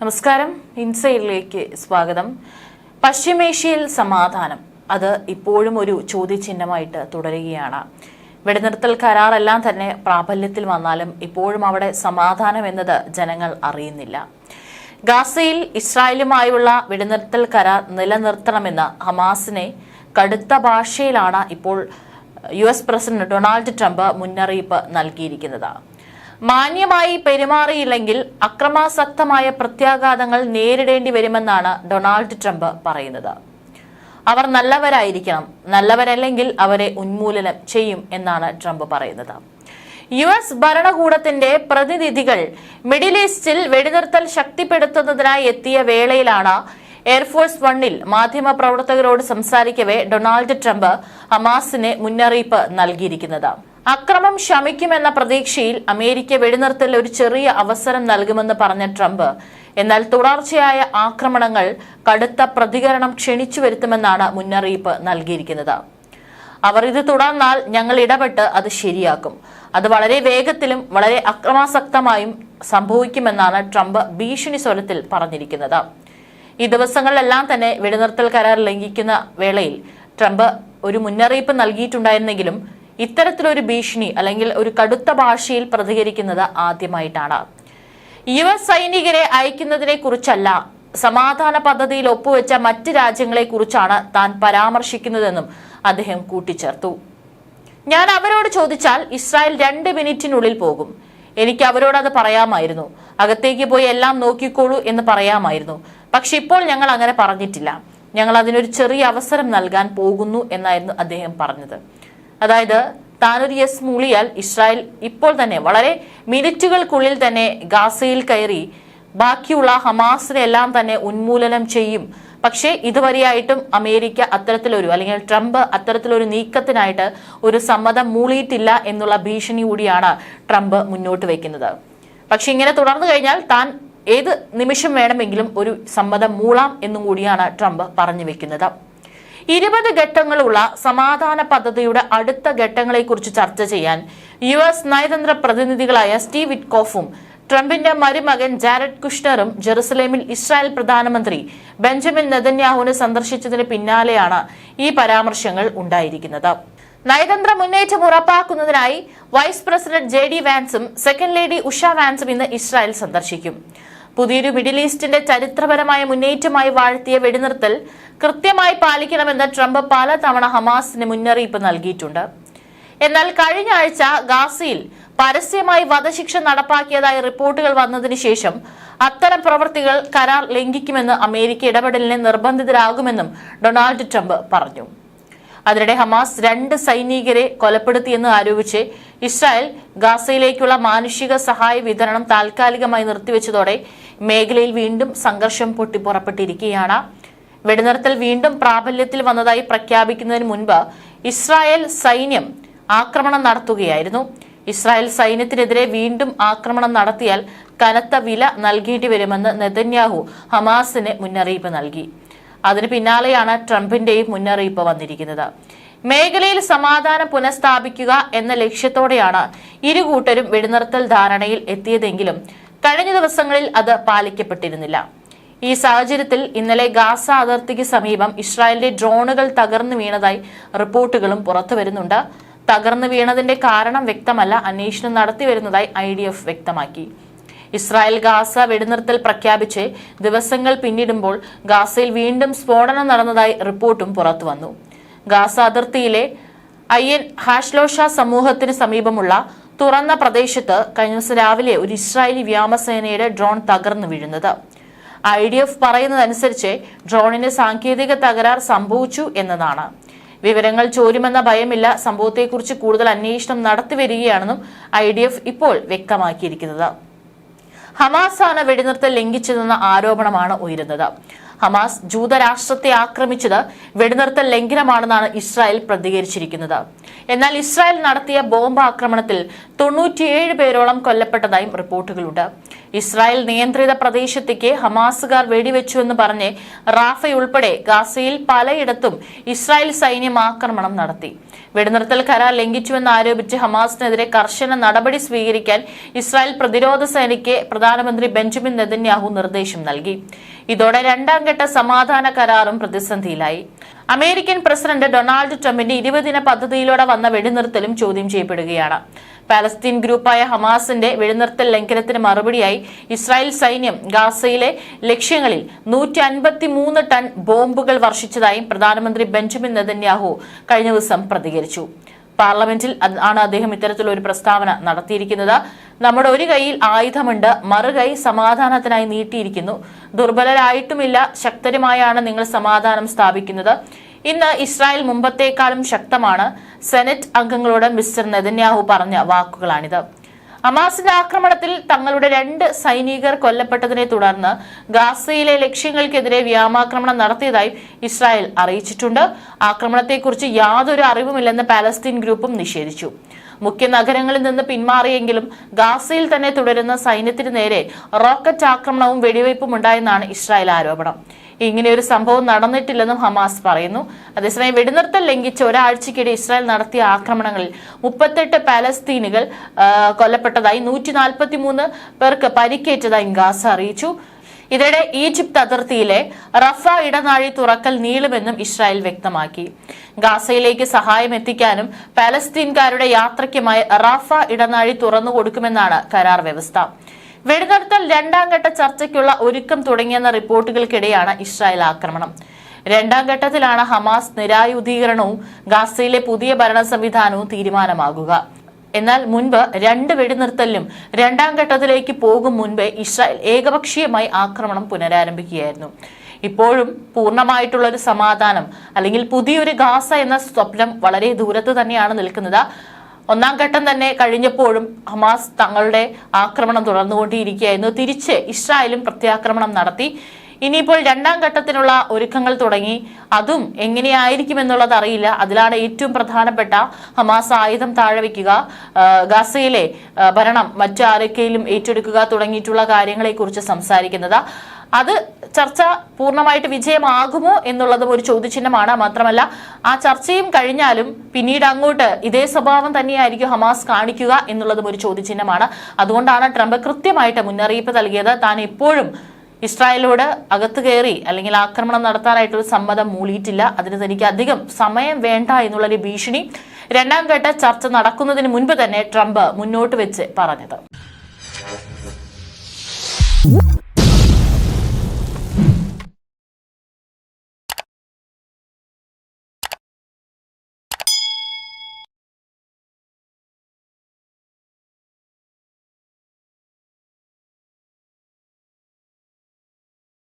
നമസ്കാരം. ഇൻസൈഡിലേക്ക് സ്വാഗതം. പശ്ചിമേഷ്യയിൽ സമാധാനം. അത് ഇപ്പോഴും ഒരു ചോദ്യചിഹ്നമായിട്ട് തുടരുകയാണ്. വെടിനിർത്തൽ കരാറെല്ലാം തന്നെ പ്രാബല്യത്തിൽ വന്നാലും ഇപ്പോഴും അവിടെ സമാധാനം എന്നത് ജനങ്ങൾ അറിയുന്നില്ല. ഗാസയിൽ ഇസ്രായേലുമായുള്ള വെടിനിർത്തൽ കരാർ നിലനിർത്തണമെന്ന് ഹമാസിനെ കടുത്ത ഭാഷയിലാണ് ഇപ്പോൾ U S president Donald Trump മുന്നറിയിപ്പ് നൽകിയിരിക്കുന്നത്. മാന്യമായി പെരുമാറിയില്ലെങ്കിൽ അക്രമാസക്തമായ പ്രത്യാഘാതങ്ങൾ നേരിടേണ്ടി വരുമെന്നാണ് ഡൊണാൾഡ് ട്രംപ് പറയുന്നത്. അവർ നല്ലവരായിരിക്കണം നല്ലവരല്ലെങ്കിൽ അവരെ ഉന്മൂലനം ചെയ്യും എന്നാണ് ട്രംപ് പറയുന്നത്. യു എസ് ഭരണകൂടത്തിന്റെ പ്രതിനിധികൾ മിഡിൽ ഈസ്റ്റിൽ വെടിനിർത്തൽ ശക്തിപ്പെടുത്തുന്നതിനായി എത്തിയ വേളയിലാണ് എയർഫോഴ്സ് വണ്ണിൽ മാധ്യമപ്രവർത്തകരോട് സംസാരിക്കവേ ഡൊണാൾഡ് ട്രംപ് ഹമാസിന് മുന്നറിയിപ്പ് നൽകിയിരിക്കുന്നത്. അക്രമം ശമിക്കുമെന്ന പ്രതീക്ഷയിൽ അമേരിക്ക വെടിനിർത്തൽ ഒരു ചെറിയ അവസരം നൽകുമെന്ന് പറഞ്ഞ ട്രംപ്. എന്നാൽ തുടർച്ചയായ ആക്രമണങ്ങൾ കടുത്ത പ്രതികരണം ക്ഷണിച്ചു വരുത്തുമെന്നാണ് മുന്നറിയിപ്പ് നൽകിയിരിക്കുന്നത്. അവർ ഇത് തുടർന്നാൽ ഞങ്ങൾ ഇടപെട്ട് അത് ശരിയാക്കും. അത് വളരെ വേഗത്തിലും വളരെ അക്രമാസക്തമായും സംഭവിക്കുമെന്നാണ് ട്രംപ് ഭീഷണി സ്വരത്തിൽ പറഞ്ഞിരിക്കുന്നത്. ഈ ദിവസങ്ങളിലെല്ലാം തന്നെ വെടിനിർത്തൽ കരാർ ലംഘിക്കുന്ന വേളയിൽ ട്രംപ് ഒരു മുന്നറിയിപ്പ് നൽകിയിട്ടുണ്ടായിരുന്നെങ്കിലും ഇത്തരത്തിലൊരു ഭീഷണി അല്ലെങ്കിൽ ഒരു കടുത്ത ഭാഷയിൽ പ്രതികരിക്കുന്നത് ആദ്യമായിട്ടാണ്. യു എസ് സൈനികരെ അയക്കുന്നതിനെ കുറിച്ചല്ല സമാധാന പദ്ധതിയിൽ ഒപ്പുവെച്ച മറ്റ് രാജ്യങ്ങളെ കുറിച്ചാണ് താൻ പരാമർശിക്കുന്നതെന്നും അദ്ദേഹം കൂട്ടിച്ചേർത്തു. ഞാൻ അവരോട് ചോദിച്ചാൽ ഇസ്രായേൽ രണ്ട് മിനിറ്റിനുള്ളിൽ പോകും. എനിക്ക് അവരോട് അത് പറയാമായിരുന്നു. അകത്തേക്ക് പോയി എല്ലാം നോക്കിക്കോളൂ എന്ന് പറയാമായിരുന്നു. പക്ഷെ ഇപ്പോൾ ഞങ്ങൾ അങ്ങനെ പറഞ്ഞിട്ടില്ല. ഞങ്ങൾ അതിനൊരു ചെറിയ അവസരം നൽകാൻ പോകുന്നു എന്നായിരുന്നു അദ്ദേഹം പറഞ്ഞത്. അതായത് താനൊരു യെസ് മൂളിയാൽ ഇസ്രായേൽ ഇപ്പോൾ തന്നെ വളരെ മിനിറ്റുകൾക്കുള്ളിൽ തന്നെ ഗാസയിൽ കയറി ബാക്കിയുള്ള ഹമാസിനെ എല്ലാം തന്നെ ഉന്മൂലനം ചെയ്യും. പക്ഷേ ഇതുവരെയായിട്ടും അമേരിക്ക അത്തരത്തിലൊരു അല്ലെങ്കിൽ ട്രംപ് അത്തരത്തിലൊരു നീക്കത്തിനായിട്ട് ഒരു സമ്മതം മൂളിയിട്ടില്ല എന്നുള്ള ഭീഷണി കൂടിയാണ് ട്രംപ് മുന്നോട്ട് വയ്ക്കുന്നത് പക്ഷെ ഇങ്ങനെ തുടർന്നു കഴിഞ്ഞാൽ താൻ ഏത് നിമിഷം വേണമെങ്കിലും ഒരു സമ്മതം മൂളാം എന്നും കൂടിയാണ് ട്രംപ് പറഞ്ഞു വെക്കുന്നത്. ഇരുപത് ഘട്ടങ്ങളുള്ള സമാധാന പദ്ധതിയുടെ അടുത്ത ഘട്ടങ്ങളെക്കുറിച്ച് ചർച്ച ചെയ്യാൻ യു എസ് നയതന്ത്ര പ്രതിനിധികളായ സ്റ്റീവ് വിറ്റ്കോഫും ട്രംപിന്റെ മരുമകൻ ജാരഡ് കുഷ്ണറും ജെറുസലേമിൽ ഇസ്രായേൽ പ്രധാനമന്ത്രി ബെഞ്ചമിൻ നെതന്യാഹുവിനെ സന്ദർശിച്ചതിന് പിന്നാലെയാണ് ഈ പരാമർശങ്ങൾ ഉണ്ടായിരിക്കുന്നത്. നയതന്ത്ര മുന്നേറ്റം ഉറപ്പാക്കുന്നതിനായി വൈസ് പ്രസിഡന്റ് ജെ ഡി വാൻസും സെക്കൻഡ് ലേഡി ഉഷ വാൻസും ഇന്ന് ഇസ്രായേൽ സന്ദർശിക്കും. പുതിയൊരു മിഡിൽ ഈസ്റ്റിന്റെ ചരിത്രപരമായ മുന്നേറ്റമായി വാഴ്ത്തിയ വെടിനിർത്തൽ കൃത്യമായി പാലിക്കണമെന്ന് ട്രംപ് പല തവണ ഹമാസിന് മുന്നറിയിപ്പ് നൽകിയിട്ടുണ്ട്. എന്നാൽ കഴിഞ്ഞ ആഴ്ച ഗാസയിൽ പരസ്യമായി വധശിക്ഷ നടപ്പാക്കിയതായി റിപ്പോർട്ടുകൾ വന്നതിന് ശേഷം അത്തരം പ്രവർത്തികൾ കരാർ ലംഘിക്കുമെന്ന് അമേരിക്ക ഇടപെടലിനെ നിർബന്ധിതരാകുമെന്നും ഡൊണാൾഡ് ട്രംപ് പറഞ്ഞു. അതിനിടെ ഹമാസ് രണ്ട് സൈനികരെ കൊലപ്പെടുത്തിയെന്ന് ആരോപിച്ച് ഇസ്രായേൽ ഗാസയിലേക്കുള്ള മാനുഷിക സഹായ വിതരണം താൽക്കാലികമായി നിർത്തിവെച്ചതോടെ മേഖലയിൽ വീണ്ടും സംഘർഷം പൊട്ടിപ്പുറപ്പെട്ടിരിക്കുകയാണ് വെടിനിർത്തൽ വീണ്ടും പ്രാബല്യത്തിൽ വന്നതായി പ്രഖ്യാപിക്കുന്നതിന് മുൻപ് ഇസ്രായേൽ സൈന്യം ആക്രമണം നടത്തുകയായിരുന്നു. ഇസ്രായേൽ സൈന്യത്തിനെതിരെ വീണ്ടും ആക്രമണം നടത്തിയാൽ കനത്ത വില നൽകേണ്ടി വരുമെന്ന് നെതന്യാഹു ഹമാസിന് മുന്നറിയിപ്പ് നൽകി. അതിന് പിന്നാലെയാണ് ട്രംപിന്റെയും മുന്നറിയിപ്പ് വന്നിരിക്കുന്നത്. മേഖലയിൽ സമാധാനം പുനഃസ്ഥാപിക്കുക എന്ന ലക്ഷ്യത്തോടെയാണ് ഇരു കൂട്ടരും വെടിനിർത്തൽ ധാരണയിൽ എത്തിയതെങ്കിലും കഴിഞ്ഞ ദിവസങ്ങളിൽ അത് പാലിക്കപ്പെട്ടിരുന്നില്ല. ഈ സാഹചര്യത്തിൽ ഇന്നലെ ഗാസ അതിർത്തിക്ക് സമീപം ഇസ്രായേലിന്റെ ഡ്രോണുകൾ തകർന്നു വീണതായി റിപ്പോർട്ടുകളും പുറത്തു വരുന്നുണ്ട്. തകർന്നു വീണതിന്റെ കാരണം വ്യക്തമല്ല. അന്വേഷണം നടത്തി വരുന്നതായി ഐ ഡി എഫ് വ്യക്തമാക്കി. ഇസ്രായേൽ ഗാസ വെടിനിർത്തൽ പ്രഖ്യാപിച്ച് ദിവസങ്ങൾ പിന്നിടുമ്പോൾ ഗാസയിൽ വീണ്ടും സ്ഫോടനം നടന്നതായി റിപ്പോർട്ടും പുറത്തു വന്നു. ഗാസ അതിർത്തിയിലെ അയ്യൻ ഹാഷ്ലോഷ സമൂഹത്തിന് സമീപമുള്ള തുറന്ന പ്രദേശത്ത് കഴിഞ്ഞ ദിവസം രാവിലെ ഒരു ഇസ്രായേലി വ്യോമസേനയുടെ ഡ്രോൺ തകർന്നു വീഴുന്നത്. ഐ ഡി എഫ് പറയുന്നതനുസരിച്ച് ഡ്രോണിന് സാങ്കേതിക തകരാർ സംഭവിച്ചു എന്നതാണ്. വിവരങ്ങൾ ചോരുമെന്ന ഭയമില്ല സംഭവത്തെക്കുറിച്ച് കൂടുതൽ അന്വേഷണം നടത്തിവരികയാണെന്നും ഐ ഡി എഫ് ഇപ്പോൾ വ്യക്തമാക്കിയിരിക്കുന്നത്. ഹമാസാണ് വെടിനിർത്തൽ ലംഘിച്ചതെന്ന ആരോപണമാണ് ഉയരുന്നത്. ഹമാസ് ജൂതരാഷ്ട്രത്തെ ആക്രമിച്ചത് വെടിനിർത്തൽ ലംഘനമാണെന്നാണ് ഇസ്രായേൽ പ്രതികരിച്ചിരിക്കുന്നത്. എന്നാൽ ഇസ്രായേൽ നടത്തിയ ബോംബ് ആക്രമണത്തിൽ തൊണ്ണൂറ്റിയേഴ് പേരോളം കൊല്ലപ്പെട്ടതായും റിപ്പോർട്ടുകളുണ്ട്. ഇസ്രായേൽ നിയന്ത്രിത പ്രദേശത്തേക്ക് ഹമാസുകാർ വെടിവെച്ചുവെന്ന് പറഞ്ഞ് റാഫയുൾപ്പെടെ ഗാസയിൽ പലയിടത്തും ഇസ്രായേൽ സൈന്യം ആക്രമണം നടത്തി. വെടിനിർത്തൽ കരാർ ലംഘിച്ചുവെന്ന് ആരോപിച്ച് ഹമാസിനെതിരെ കർശന നടപടി സ്വീകരിക്കാൻ ഇസ്രായേൽ പ്രതിരോധ സേനയ്ക്ക് പ്രധാനമന്ത്രി ബെഞ്ചമിൻ നെതന്യാഹു നിർദ്ദേശം നൽകി. ഇതോടെ രണ്ടാം ഘട്ട സമാധാന കരാറും പ്രതിസന്ധിയിലായി. അമേരിക്കൻ പ്രസിഡന്റ് ഡൊണാൾഡ് ട്രംപിന്റെ ഇരുപതിന പദ്ധതിയിലൂടെ വന്ന വെടിനിർത്തലും ചോദ്യം ചെയ്യപ്പെടുകയാണ്. പാലസ്തീൻ ഗ്രൂപ്പായ ഹമാസിന്റെ വെടിനിർത്തൽ ലംഘനത്തിന് മറുപടിയായി ഇസ്രായേൽ സൈന്യം ഗാസയിലെ ലക്ഷ്യങ്ങളിൽ നൂറ്റി അൻപത്തിമൂന്ന് ടൺ ബോംബുകൾ വർഷിച്ചതായും പ്രധാനമന്ത്രി ബെഞ്ചമിൻ നെതന്യാഹു കഴിഞ്ഞ ദിവസം പ്രതികരിച്ചു. പാർലമെന്റിൽ ആണ് അദ്ദേഹം ഇത്തരത്തിലൊരു പ്രസ്താവന നടത്തിയിരിക്കുന്നത്. നമ്മുടെ ഒരു കൈയിൽ ആയുധമുണ്ട് മറുകൈ സമാധാനത്തിനായി നീട്ടിയിരിക്കുന്നു. ദുർബലരായിട്ടുമില്ല ശക്തരുമായാണ് നിങ്ങൾ സമാധാനം സ്ഥാപിക്കുന്നത്. ഇന്ന് ഇസ്രായേൽ മുമ്പത്തേക്കാളും ശക്തമാണ്. സെനറ്റ് അംഗങ്ങളോട് മിസ്റ്റർ നെതന്യാഹു പറഞ്ഞ വാക്കുകളാണിത്. ഹമാസിന്റെ ആക്രമണത്തിൽ തങ്ങളുടെ രണ്ട് സൈനികർ കൊല്ലപ്പെട്ടതിനെ തുടർന്ന് ഗാസയിലെ ലക്ഷ്യങ്ങൾക്കെതിരെ വ്യോമാക്രമണം നടത്തിയതായി ഇസ്രായേൽ അറിയിച്ചിട്ടുണ്ട്. ആക്രമണത്തെക്കുറിച്ച് യാതൊരു അറിവുമില്ലെന്ന് പാലസ്തീൻ ഗ്രൂപ്പും നിഷേധിച്ചു. മുഖ്യ നഗരങ്ങളിൽ നിന്ന് പിന്മാറിയെങ്കിലും ഗാസയിൽ തന്നെ തുടരുന്ന സൈന്യത്തിന് നേരെ റോക്കറ്റ് ആക്രമണവും വെടിവയ്പും ഉണ്ടായെന്നാണ് ഇസ്രായേൽ ആരോപണം. ഇങ്ങനെ ഒരു സംഭവം നടന്നിട്ടില്ലെന്നും ഹമാസ് പറയുന്നു. അതേസമയം വെടിനിർത്തൽ ലംഘിച്ച് ഒരാഴ്ചക്കിടെ ഇസ്രായേൽ നടത്തിയ ആക്രമണങ്ങളിൽ മുപ്പത്തെട്ട് പാലസ്തീനുകൾ കൊല്ലപ്പെട്ടതായി നൂറ്റി പേർക്ക് പരിക്കേറ്റതായും ഗാസ അറിയിച്ചു. ഇതിനിടെ ഈജിപ്ത് അതിർത്തിയിലെ റഫ ഇടനാഴി തുറക്കൽ നീളുമെന്നും ഇസ്രായേൽ വ്യക്തമാക്കി. ഗാസയിലേക്ക് സഹായം എത്തിക്കാനും പാലസ്തീൻകാരുടെ യാത്രയ്ക്കുമായി റഫ ഇടനാഴി തുറന്നു കൊടുക്കുമെന്നാണ് കരാർ വ്യവസ്ഥ. വെടിനിർത്തൽ രണ്ടാം ഘട്ട ചർച്ചയ്ക്കുള്ള ഒരുക്കം തുടങ്ങിയെന്ന റിപ്പോർട്ടുകൾക്കിടെയാണ് ഇസ്രായേൽ ആക്രമണം. രണ്ടാം ഘട്ടത്തിലാണ് ഹമാസ് നിരായുധീകരണവും ഗാസയിലെ പുതിയ ഭരണ സംവിധാനവും തീരുമാനമാകുക. എന്നാൽ മുൻപ് രണ്ട് വെടിനിർത്തലിനും രണ്ടാം ഘട്ടത്തിലേക്ക് പോകും മുൻപ് ഇസ്രായേൽ ഏകപക്ഷീയമായി ആക്രമണം പുനരാരംഭിക്കുകയായിരുന്നു. ഇപ്പോഴും പൂർണമായിട്ടുള്ള ഒരു സമാധാനം അല്ലെങ്കിൽ പുതിയൊരു ഗാസ എന്ന സ്വപ്നം വളരെ ദൂരത്ത് തന്നെയാണ് നിൽക്കുന്നത്. ഒന്നാം ഘട്ടം തന്നെ കഴിഞ്ഞപ്പോഴും ഹമാസ് തങ്ങളുടെ ആക്രമണം തുടർന്നുകൊണ്ടിരിക്കുകയായിരുന്നു. തിരിച്ച് ഇസ്രായേലും പ്രത്യാക്രമണം നടത്തി. ഇനിയിപ്പോൾ രണ്ടാം ഘട്ടത്തിനുള്ള ഒരുക്കങ്ങൾ തുടങ്ങി. അതും എങ്ങനെയായിരിക്കുമെന്നുള്ളത് അറിയില്ല. അതിലാണ് ഏറ്റവും പ്രധാനപ്പെട്ട ഹമാസ് ആയുധം താഴെ വയ്ക്കുക ഗാസയിലെ ഭരണം മറ്റാരൊക്കെയിലും ഏറ്റെടുക്കുക തുടങ്ങിയിട്ടുള്ള കാര്യങ്ങളെക്കുറിച്ച് സംസാരിക്കുന്നത്. അത് ചർച്ച പൂർണമായിട്ട് വിജയമാകുമോ എന്നുള്ളതും ഒരു ചോദ്യചിഹ്നമാണ്. മാത്രമല്ല ആ ചർച്ചയും കഴിഞ്ഞാലും പിന്നീട് അങ്ങോട്ട് ഇതേ സ്വഭാവം തന്നെയായിരിക്കും ഹമാസ് കാണിക്കുക എന്നുള്ളതും ഒരു ചോദ്യചിഹ്നമാണ്. അതുകൊണ്ടാണ് ട്രംപ് കൃത്യമായിട്ട് മുന്നറിയിപ്പ് നൽകിയത്. താൻ എപ്പോഴും ഇസ്രായേലോട് അകത്ത് കയറി അല്ലെങ്കിൽ ആക്രമണം നടത്താനായിട്ട് ഒരു സമ്മതം മൂളിയിട്ടില്ല. അതിന് തനിക്ക് അധികം സമയം വേണ്ട എന്നുള്ളൊരു ഭീഷണി രണ്ടാം ഘട്ട ചർച്ച നടക്കുന്നതിന് മുൻപ് തന്നെ ട്രംപ് മുന്നോട്ട് വെച്ച് പറഞ്ഞത്.